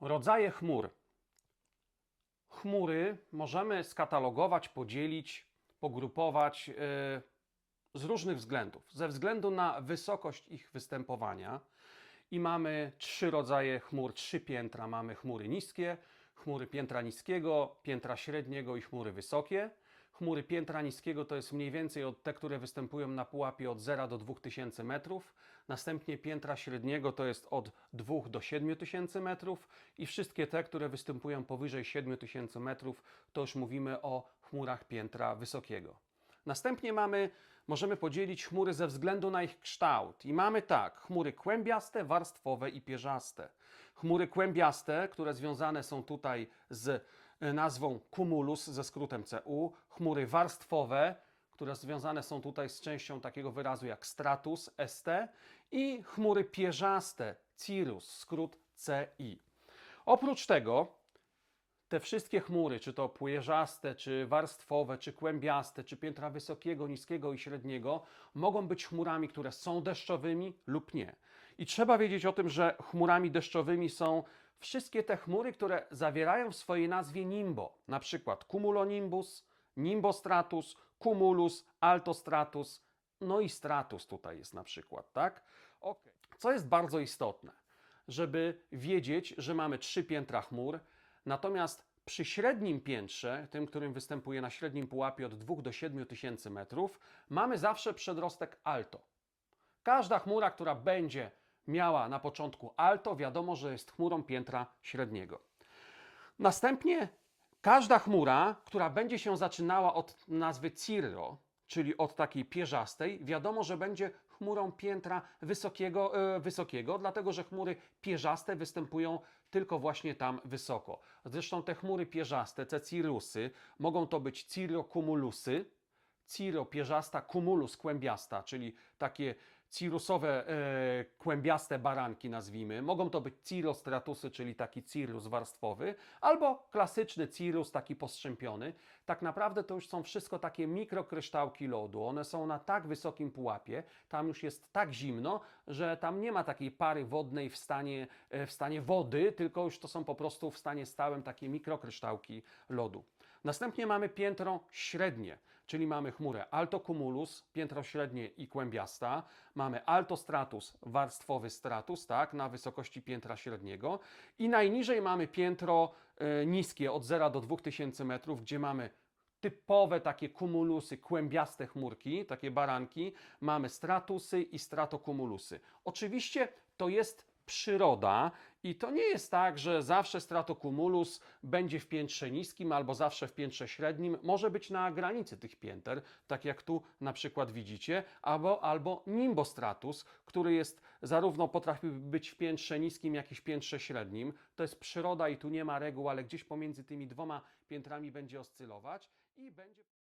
Rodzaje chmur. Chmury możemy skatalogować, podzielić, pogrupować yy, z różnych względów. Ze względu na wysokość ich występowania i mamy trzy rodzaje chmur, trzy piętra. Mamy chmury niskie, chmury piętra niskiego, piętra średniego i chmury wysokie. Chmury piętra niskiego to jest mniej więcej od te, które występują na pułapie od 0 do 2000 metrów. Następnie piętra średniego to jest od 2 do 7000 metrów i wszystkie te, które występują powyżej 7000 metrów, to już mówimy o chmurach piętra wysokiego. Następnie mamy, możemy podzielić chmury ze względu na ich kształt. I mamy tak, chmury kłębiaste, warstwowe i pierzaste. Chmury kłębiaste, które związane są tutaj z e, nazwą cumulus ze skrótem CU. Chmury warstwowe, które związane są tutaj z częścią takiego wyrazu jak stratus, ST. I chmury pierzaste, cirrus, skrót CI. Oprócz tego te wszystkie chmury, czy to płierzaste, czy warstwowe, czy kłębiaste, czy piętra wysokiego, niskiego i średniego, mogą być chmurami, które są deszczowymi lub nie. I trzeba wiedzieć o tym, że chmurami deszczowymi są wszystkie te chmury, które zawierają w swojej nazwie nimbo, na przykład cumulonimbus, nimbostratus, cumulus, altostratus, no i stratus tutaj jest na przykład, tak? Co jest bardzo istotne, żeby wiedzieć, że mamy trzy piętra chmur, Natomiast przy średnim piętrze, tym, którym występuje na średnim pułapie od 2 do 7 tysięcy metrów, mamy zawsze przedrostek alto. Każda chmura, która będzie miała na początku alto, wiadomo, że jest chmurą piętra średniego. Następnie każda chmura, która będzie się zaczynała od nazwy Cirro, czyli od takiej pierzastej, wiadomo, że będzie chmurą piętra wysokiego, e, wysokiego, dlatego że chmury pierzaste występują tylko właśnie tam wysoko. Zresztą te chmury pierzaste, te cirrusy, mogą to być cirrocumulusy, Ciro pierzasta, cumulus kłębiasta, czyli takie cirusowe e, kłębiaste baranki nazwijmy. Mogą to być cirostratusy, czyli taki cirrus warstwowy, albo klasyczny cirrus, taki postrzępiony. Tak naprawdę to już są wszystko takie mikrokryształki lodu. One są na tak wysokim pułapie, tam już jest tak zimno, że tam nie ma takiej pary wodnej w stanie, e, w stanie wody, tylko już to są po prostu w stanie stałym takie mikrokryształki lodu. Następnie mamy piętro średnie, czyli mamy chmurę altocumulus, piętro średnie i kłębiasta. Mamy altostratus, warstwowy stratus, tak, na wysokości piętra średniego. I najniżej mamy piętro e, niskie od 0 do 2000 metrów, gdzie mamy typowe takie kumulusy, kłębiaste chmurki, takie baranki. Mamy stratusy i stratocumulusy. Oczywiście to jest przyroda i to nie jest tak, że zawsze stratocumulus będzie w piętrze niskim albo zawsze w piętrze średnim. Może być na granicy tych pięter, tak jak tu na przykład widzicie, albo, albo nimbostratus, który jest zarówno potrafi być w piętrze niskim, jak i w piętrze średnim. To jest przyroda i tu nie ma reguł, ale gdzieś pomiędzy tymi dwoma piętrami będzie oscylować i będzie